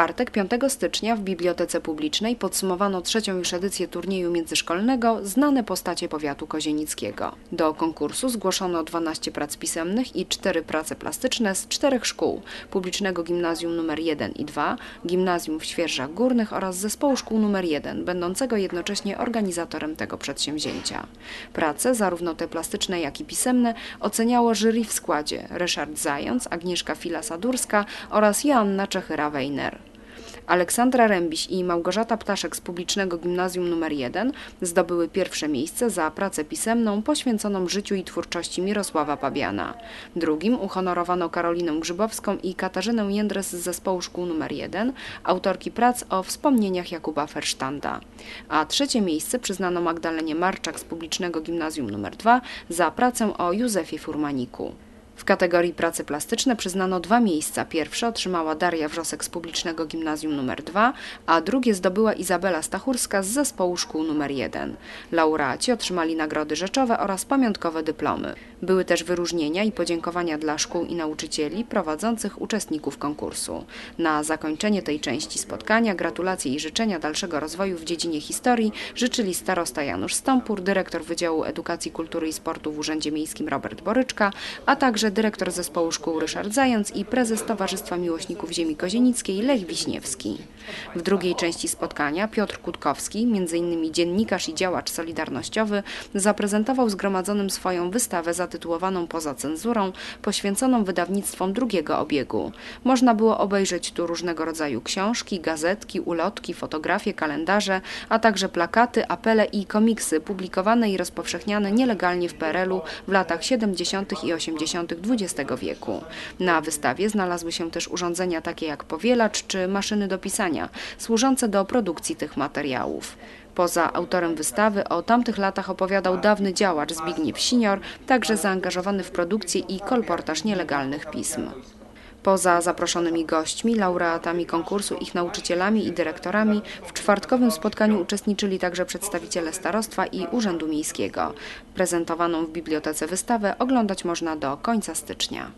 czwartek, 5 stycznia w Bibliotece Publicznej podsumowano trzecią już edycję turnieju międzyszkolnego Znane postacie powiatu kozienickiego. Do konkursu zgłoszono 12 prac pisemnych i 4 prace plastyczne z czterech szkół Publicznego Gimnazjum nr 1 i 2, Gimnazjum w Świerżach Górnych oraz Zespołu Szkół nr 1, będącego jednocześnie organizatorem tego przedsięwzięcia. Prace, zarówno te plastyczne, jak i pisemne, oceniało jury w składzie Ryszard Zając, Agnieszka Fila-Sadurska oraz Joanna Czechyra-Weiner. Aleksandra Rębiś i Małgorzata Ptaszek z Publicznego Gimnazjum nr 1 zdobyły pierwsze miejsce za pracę pisemną poświęconą życiu i twórczości Mirosława Pabiana. Drugim uhonorowano Karolinę Grzybowską i Katarzynę Jędres z Zespołu Szkół nr 1, autorki prac o wspomnieniach Jakuba Fersztanda. A trzecie miejsce przyznano Magdalenie Marczak z Publicznego Gimnazjum nr 2 za pracę o Józefie Furmaniku. W kategorii prace plastyczne przyznano dwa miejsca. Pierwsze otrzymała Daria Wrzosek z Publicznego Gimnazjum nr 2, a drugie zdobyła Izabela Stachurska z Zespołu Szkół nr 1. Laureaci otrzymali nagrody rzeczowe oraz pamiątkowe dyplomy. Były też wyróżnienia i podziękowania dla szkół i nauczycieli prowadzących uczestników konkursu. Na zakończenie tej części spotkania gratulacje i życzenia dalszego rozwoju w dziedzinie historii życzyli starosta Janusz Stąpur, dyrektor Wydziału Edukacji, Kultury i Sportu w Urzędzie Miejskim Robert Boryczka, a także dyrektor Zespołu Szkół Ryszard Zając i prezes Towarzystwa Miłośników Ziemi Kozienickiej Lech Wiśniewski. W drugiej części spotkania Piotr Kutkowski, m.in. dziennikarz i działacz solidarnościowy, zaprezentował zgromadzonym swoją wystawę zatytułowaną Poza cenzurą, poświęconą wydawnictwom drugiego obiegu. Można było obejrzeć tu różnego rodzaju książki, gazetki, ulotki, fotografie, kalendarze, a także plakaty, apele i komiksy publikowane i rozpowszechniane nielegalnie w PRL-u w latach 70. i 80. XX wieku. Na wystawie znalazły się też urządzenia takie jak powielacz czy maszyny do pisania, służące do produkcji tych materiałów. Poza autorem wystawy o tamtych latach opowiadał dawny działacz Zbigniew Sinior, także zaangażowany w produkcję i kolportaż nielegalnych pism. Poza zaproszonymi gośćmi, laureatami konkursu, ich nauczycielami i dyrektorami, w czwartkowym spotkaniu uczestniczyli także przedstawiciele starostwa i Urzędu Miejskiego. Prezentowaną w bibliotece wystawę oglądać można do końca stycznia.